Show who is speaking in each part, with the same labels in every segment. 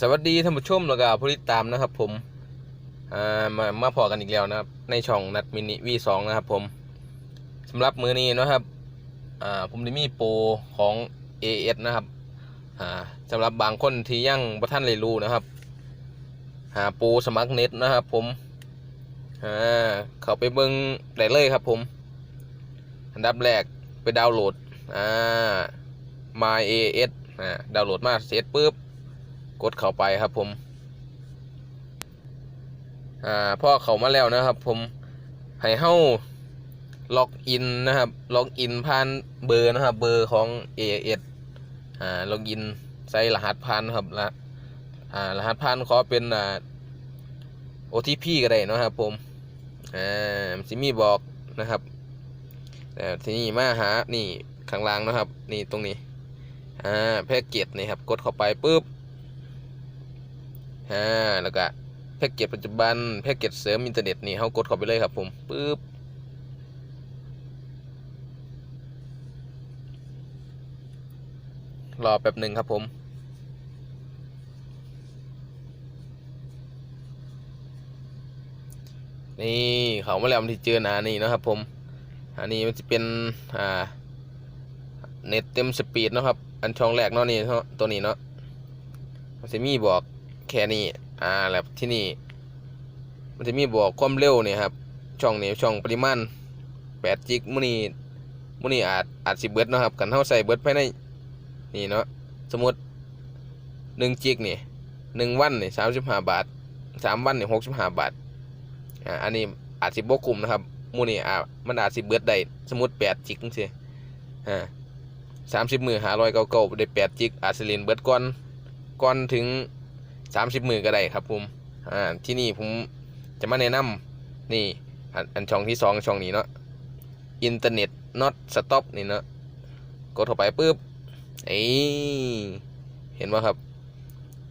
Speaker 1: สวัสดีท่านผู้ชมแล้วก็ผู้ติดตามนะครับผมมามาพอกันอีกแล้วนะครับ ในช่องนัดมินิวีสองนะครับผมสำหรับมือนี้นะครับผมได้มีโปรของ AS นะครับสำหรับบางคนที่ยังบ่ท่านเลยรู้นะครับ หาโปรสมัครเน็ตนะครับผมเข้าไปเบิ่งได้เลยครับผม อันดับแรกไปดาวน์โหลดอ่า My AS อ่าดาวน์โหลดมาเสร็จปุ๊บ กดเข้าไปครับผมอ่าพอเข้ามาแล้วนะครับ ผมให้เฮาล็อกอินนะครับ ล็อกอินผ่านเบอร์นะครับ เบอร์ของ AS อ่า ล็อกอินใส่รหัสผ่านครับละอ่ารหัสผ่านขอเป็นอ่า OTP ก็ได้นะครับ ผมอ่าซิมีบอกนะครับแต่ทีนี้มาหา นี่ข้างล่างนะครับ นี่ตรงนี้ อ่า แพ็กเกจนี่ครับ กดเข้าไปปุ๊บ อ่าแล้วก็แพ็กเกจปัจจุบันแพ็กเกจเสริมอินเทอร์เน็ตนี่เขากดเข้าไปเลยครับผมปึ๊บรอแป๊บหนึ่งครับผมนี่เขามาแล้วมันที่เจอหนานี่นะครับผมอันนี้มันจะเป็นอ่าเน็ตเต็มสปีดนะครับ อันช่องแรกเนาะนี่ตัวนี้เนาะมันจะมีบอก แค่นี้ อ่า แล้วที่นี่ มันจะมีบอกความเร็วเนี่ยครับ ช่องนี้ช่องปริมาณ8จิกมื้อนี้มื้อนี้อาจอาจสิเบิดนะครับกันเฮาใส่เบิดภายในนี่เนาะสมมติ1จิกนี่1วันนี่35บาท3วันนี่65บาทอ่าอันนี้อาจสิบ่คุ้มนะครับมื้อนี้อ่ามันอาจสิเบิดได้สมมติ8จิกจังซี่อ่า30มื้อ599ได้8จิกอาจสิเล่นเบิดก่อนก่อนถึง สามสิบมือก็ได้ครับผมอ่าที่นี่ผมจะมาแนะนำนี่อันอันช่องที่สองช่องนี้เนาะอินเทอร์เน็ต not stop นี่เนาะกดเข้าไปปุ๊บเอ้ยเห็นว่าครับ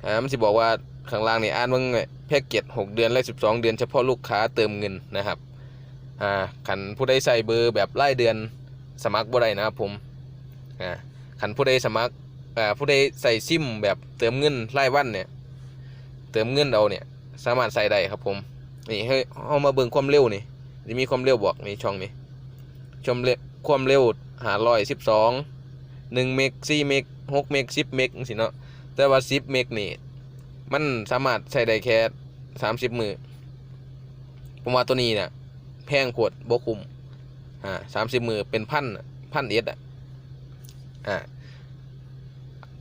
Speaker 1: อ่ามันสิบอกว่าข้างล่างนี่อ่านว่าไงแพ็กเกจหกเดือนและสิบสองเดือนเฉพาะลูกค้าเติมเงินนะครับอ่าขันผู้ใดใส่เบอร์แบบรายเดือนสมัครบ่ได้นะครับผมอ่าขันผู้ใดสมัครอ่าผู้ใดใส่ซิมแบบเติมเงินรายวันเนี่ย เติมเงินเอาเนี่ย สามารถใส่ได้ครับผม นี่ให้เอามาเบิ่งความเร็วนี่จะมีความเร็วบอกนี่ช่องนี้ชมเร็วความเร็วหาร้อยสิบสองหนึ่งเมกสี่เมกหกเมกสิบเมกสิเนาะแต่ว่าสิบเมกนี่มันสามารถใช้ได้แค่สามสิบมือผมว่าตัวนี้เนี่ยแพงขวดบคุมอ่าสามสิบมือเป็นพันพันเอ็ดอะอ่า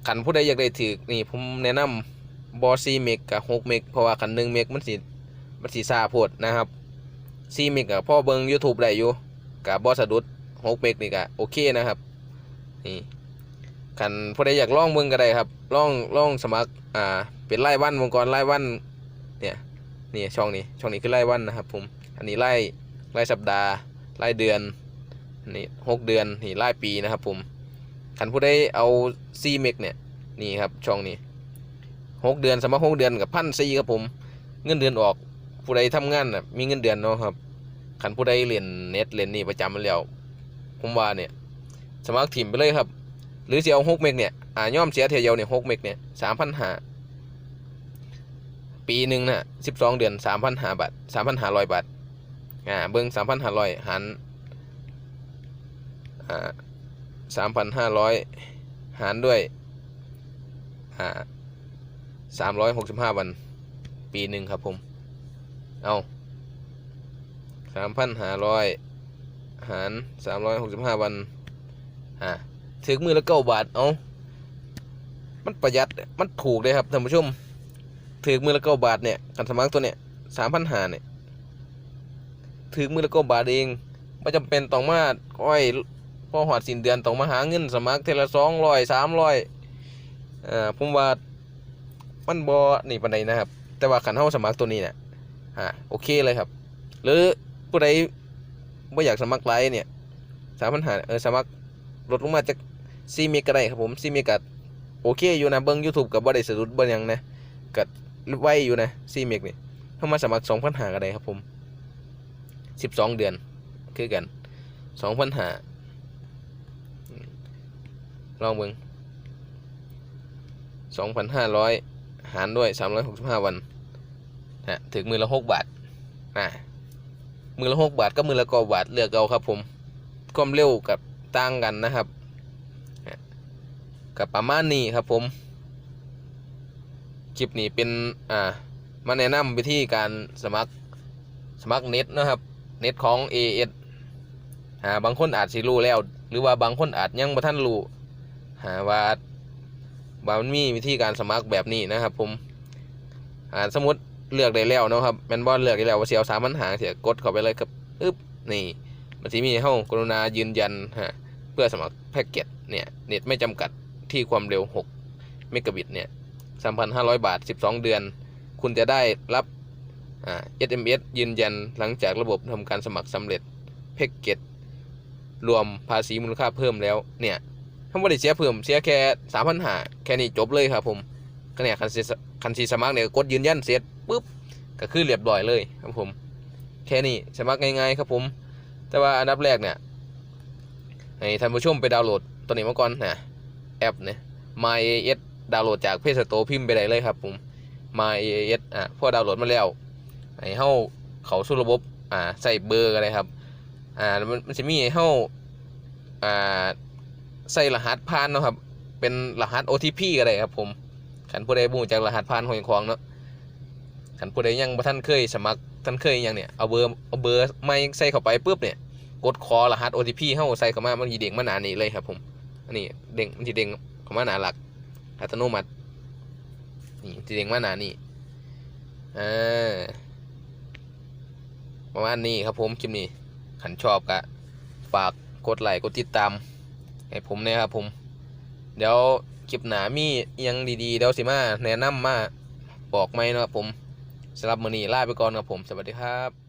Speaker 1: ขันผู้ใดอยากได้ถือนี่ผมแนะนำ บอซีเมกกับหกเมกเพราะว่าคันหนึ่งเมกมันสิมันสีซาโพดนะครับซีเมกกับพ่อเบิง YouTube ได้อยู่กับบอสะดุดหกเมกนี่ก็โอเคนะครับนี่คันผู้ใดอยากลองเบิงก็ได้ครับลองลองสมัครอ่าเป็นรายวันวงกรรายวันเนี่ยนี่ช่องนี้ช่องนี้คือรายวันนะครับผมอันนี้รายรายสัปดาห์รายเดือนนี่หกเดือนนี่รายปีนะครับผมคันผู้ใดเอาซีเมกเนี่ยนี่ครับช่องนี้ หกเดือนสมัครหกเดือนกับพันสี่ครับผม เงินเดือนออกผู้ใดทำงานน่ะมีเงินเดือนเนาะครับขันผู้ใดเรียนเน็ตเรียนนี่ประจำมาแล้วผมว่าเนี่ยสมัครถิ่มไปเลยครับ หรือเสียเอาหกเมกเนี่ยอ่าย่อมเสียเทียวเนี่ยหกเมกเนี่ยสามพันหาปีหนึ่งน่ะสิบสองเดือนสามพันหาบาทสามพันหาร้อยบาทอ่าเบิ้งสามพันห้าร้อยหันอ่าสามพันห้าร้อยหารด้วยอ่า สามร้อยหกสิบห้าวัน ปีหนึ่งครับผม เอาสามพันหาร้อยหารสามร้อยหกสิบห้าวัน อ่าถึงมือละเก้าบาท เอามันประหยัด มันถูกเลยครับท่านผู้ชม ถึงมือละเก้าบาทเนี่ยกันสมัครตัวเนี่ยสามพันหาเนี่ย ถึงมือละเก้าบาทเองไม่จำเป็นต้องมาก้อยพอหอดสิ้นเดือนต้องมาหาเงินสมัครเทละสองร้อยสามร้อยอ่าผมว่า มันบอนี่ปันใดนะครับ แต่ว่าขันเฮาสมัครตัวนี้เนี่ยอ่าโอเคเลยครับ หรือผู้ใดบ่อยากสมัครไลน์เนี่ยสามปัญหาเออสมัครลดลงมาจากซีเมกก็ได้ครับผมซีเมกก็โอเคอยู่นะเบิ้ง YouTube กับบ่ได้สะดุดบ่ยังนะก็ไว้อยู่นะซีเมกนี่เข้ามาสมัครสองพันหาก็ได้ครับผมสิบสองเดือนคือกันสองพันหาลองเบิ้งสองพันห้าร้อย หารด้วยสามร้อยหกสิบห้าวันฮะถึงมือละหกบาทอ่ามือละหกบาทก็มือละก้าบาทเลือกเอาครับผมความเร็วกับต่างกันนะครับฮะกับประมาณนี้ครับผมคลิปนี้เป็นอ่ามาแนะนำวิธีการสมัครสมัครเน็ตนะครับเน็ตของ AS อ่าบางคนอาจสิรู้แล้ว หรือว่าบางคนอาจยังบ่ทันรู้หาว่า ว่ามันมีวิธีการสมัครแบบนี้นะครับ ผมอ่าสมมติเลือกได้แล้วนะครับแมนบอลเลือกได้แล้วว่าสิเอาสามปัญหาเสียกดเข้าไปเลยครับอึ๊บนี่มันสิมีให้ากรุณายืนยันฮะเพื่อสมัครแพ็กเกจเนี่ยเน็ตไม่จำกัดที่ความเร็ว6เมกะบิตเนี่ย3,500 บาท 12 เดือน คุณจะได้รับอ่า SMS ยืนยันหลังจากระบบทำการสมัครสำเร็จ แพ็กเกจรวมภาษีมูลค่าเพิ่มแล้วเนี่ย ถ้าไม่ได้เสียเพิ่มเสียแค่สามพันหาแค่นี้จบเลยครับผมก็เนี่ยคันซีคันซีสมัครเนี่ยกดยืนยันเสร็จปุ๊บก็คือเรียบร้อยเลยครับผม แค่นี้สมัครง่ายๆครับผม แต่ว่าอันดับแรกเนี่ยให้ท่านผู้ชมไปดาวน์โหลดตัวนี้มาก่อนนะแอปเนี่ย My AS ดาวน์โหลดจากเพจสโตพิมพ์ไปได้เลยครับผม My AS อะพอดาวน์โหลดมาแล้วให้เฮาเขาสู่ระบบอ่าใส่เบอร์กันเลยครับอ่ามันมันจะมีให้เฮาอ่า ใส่รหัสผ่านเนาะครับ เป็นรหัส OTP ก็ได้ครับ ผมขันผู้ใดบูจากรหัสผ่านหอยควางเนาะขันผู้ใดยังบ่ท่านเคยสมัครท่านเคยยังเนี่ยเอาเบอร์เอาเบอร์ไม่ใส่เข้าไปปุ๊บเนี่ยกดคอรหัส OTP เฮาใส่เข้ามามันสิเด้งมาหนานี้เลยครับ ผมอันนี้เด้งมันสิเด้งเข้ามาหนาหลัก อัตโนมัตินี่สิเด้งมาหนานี้อ่าประมาณนี้ครับผมคลิปนี้ขันชอบก็ฝากกดไลค์กดติดตาม ให้ผมเนี่ยครับผม เดี๋ยวคลิปหนามียังดีๆ เดี๋ยวสิมาแนะนำมาบอกไหมนะครับผมสำหรับมือนี้ลาไปก่อนครับผม สวัสดีครับ